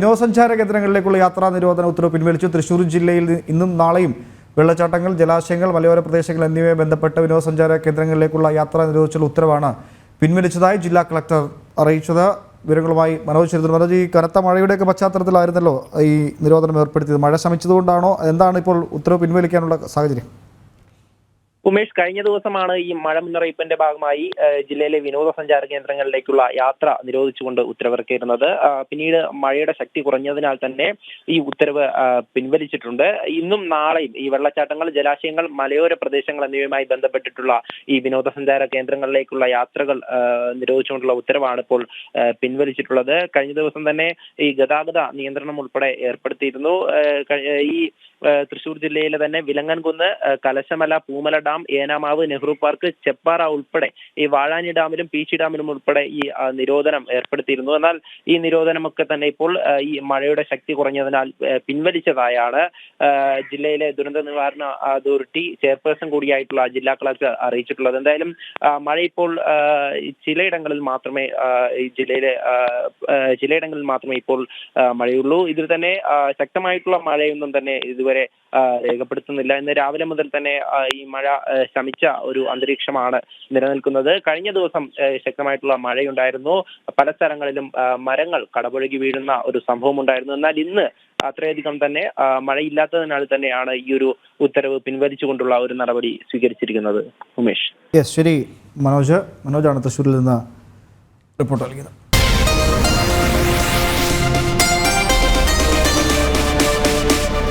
വിനോദസഞ്ചാര കേന്ദ്രങ്ങളിലേക്കുള്ള യാത്രാ നിരോധന ഉത്തരവ് പിൻവലിച്ചു. തൃശൂർ ജില്ലയിൽ ഇന്നും നാളെയും വെള്ളച്ചാട്ടങ്ങൾ ജലാശയങ്ങൾ മലയോര പ്രദേശങ്ങൾ എന്നിവയെ ബന്ധപ്പെട്ട വിനോദസഞ്ചാര കേന്ദ്രങ്ങളിലേക്കുള്ള യാത്ര നിരോധിച്ചുള്ള ഉത്തരവാണ് പിൻവലിച്ചതായി ജില്ലാ കളക്ടർ അറിയിച്ചത്. വിവരങ്ങളുമായി മനോജ് ചെറുതൽ മനോജ് ഈ കനത്ത മഴയുടെയൊക്കെ പശ്ചാത്തലത്തിലായിരുന്നല്ലോ ഈ നിരോധനം ഏർപ്പെടുത്തിയത്. മഴ ശമിച്ചതുകൊണ്ടാണോ? എന്താണ് ഇപ്പോൾ ഉത്തരവ് പിൻവലിക്കാനുള്ള സാഹചര്യം? ഉമേഷ് കഴിഞ്ഞ ദിവസമാണ് ഈ മഴ മുന്നറിയിപ്പിന്റെ ഭാഗമായി ജില്ലയിലെ വിനോദസഞ്ചാര കേന്ദ്രങ്ങളിലേക്കുള്ള യാത്ര നിരോധിച്ചുകൊണ്ട് ഉത്തരവിറക്കിയിരുന്നത്. പിന്നീട് മഴയുടെ ശക്തി കുറഞ്ഞതിനാൽ തന്നെ ഈ ഉത്തരവ് പിൻവലിച്ചിട്ടുണ്ട്. ഇന്നും നാളെയും ഈ വെള്ളച്ചാട്ടങ്ങൾ ജലാശയങ്ങൾ മലയോര പ്രദേശങ്ങൾ എന്നിവയുമായി ബന്ധപ്പെട്ടിട്ടുള്ള ഈ വിനോദസഞ്ചാര കേന്ദ്രങ്ങളിലേക്കുള്ള യാത്രകൾ നിരോധിച്ചുകൊണ്ടുള്ള ഉത്തരവാണ് ഇപ്പോൾ പിൻവലിച്ചിട്ടുള്ളത്. കഴിഞ്ഞ ദിവസം തന്നെ ഈ ഗതാഗത നിയന്ത്രണം ഉൾപ്പെടെ ഏർപ്പെടുത്തിയിരുന്നു. ഈ തൃശൂർ ജില്ലയിലെ തന്നെ വിലങ്ങൻകുന്ന് കലശമല പൂമല ഡാം ഏനാമാവ് നെഹ്റു പാർക്ക് ചെപ്പാറ ഉൾപ്പെടെ ഈ വാഴാനി ഡാമിലും പീച്ചി ഡാമിലും ഉൾപ്പെടെ ഈ നിരോധനം ഏർപ്പെടുത്തിയിരുന്നു. എന്നാൽ ഈ നിരോധനമൊക്കെ തന്നെ ഇപ്പോൾ ഈ മഴയുടെ ശക്തി കുറഞ്ഞതിനാൽ പിൻവലിച്ചതായാണ് ജില്ലയിലെ ദുരന്ത നിവാരണ അതോറിറ്റി ചെയർപേഴ്സൺ കൂടിയായിട്ടുള്ള ജില്ലാ കളക്ടർ അറിയിച്ചിട്ടുള്ളത്. എന്തായാലും മഴ ഇപ്പോൾ ചിലയിടങ്ങളിൽ മാത്രമേ ഈ ജില്ലയിലെ ചിലയിടങ്ങളിൽ മാത്രമേ ഇപ്പോൾ മഴയുള്ളൂ. ഇതിൽ തന്നെ ശക്തമായിട്ടുള്ള മഴയൊന്നും തന്നെ ഇതുവരെ രേഖപ്പെടുത്തുന്നില്ല. ഇന്ന് രാവിലെ മുതൽ തന്നെ ഈ മഴ ശമിച്ച ഒരു അന്തരീക്ഷമാണ് നിലനിൽക്കുന്നത്. കഴിഞ്ഞ ദിവസം ശക്തമായിട്ടുള്ള മഴയുണ്ടായിരുന്നു. പല സ്ഥലങ്ങളിലും മരങ്ങൾ കടപുഴകി വീഴുന്ന ഒരു സംഭവം ഉണ്ടായിരുന്നു. എന്നാൽ ഇന്ന് അത്രയധികം തന്നെ മഴയില്ലാത്തതിനാൽ തന്നെയാണ് ഈ ഒരു ഉത്തരവ് പിൻവലിച്ചുകൊണ്ടുള്ള ഒരു നടപടി സ്വീകരിച്ചിരിക്കുന്നത്. ഉമേഷ്. ശരി. മനോജ് മനോജാണ് തൃശ്ശൂരിൽ നിന്ന് റിപ്പോർട്ട് നൽകിയത്.